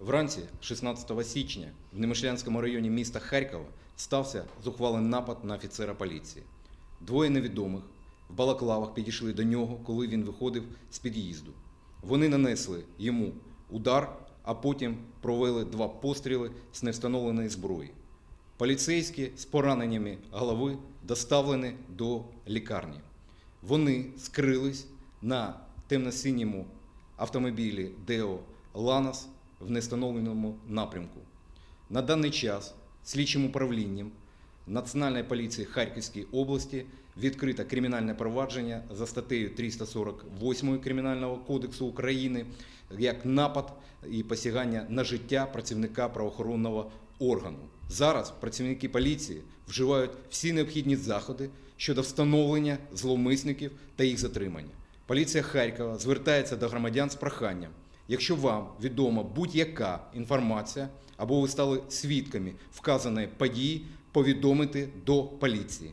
Вранці 16 січня в Немишлянському районі міста Харкова стався зухвалий напад на офіцера поліції. Двоє невідомих в балаклавах підійшли до нього, коли він виходив з під'їзду. Вони нанесли йому удар, а потім провели два постріли з невстановленої зброї. Поліцейські з пораненнями голови доставлені до лікарні. Вони скрились на темно-синьому автомобілі Део Ланос в нестановленому напрямку. На даний час слідчим управлінням Національної поліції Харківської області відкрито кримінальне провадження за статтею 348 Кримінального кодексу України як напад і посягання на життя працівника правоохоронного органу. Зараз працівники поліції вживають всі необхідні заходи щодо встановлення зловмисників та їх затримання. Поліція Харкова звертається до громадян з проханням. Якщо вам відома будь-яка інформація або ви стали свідками вказаної події, повідомити до поліції.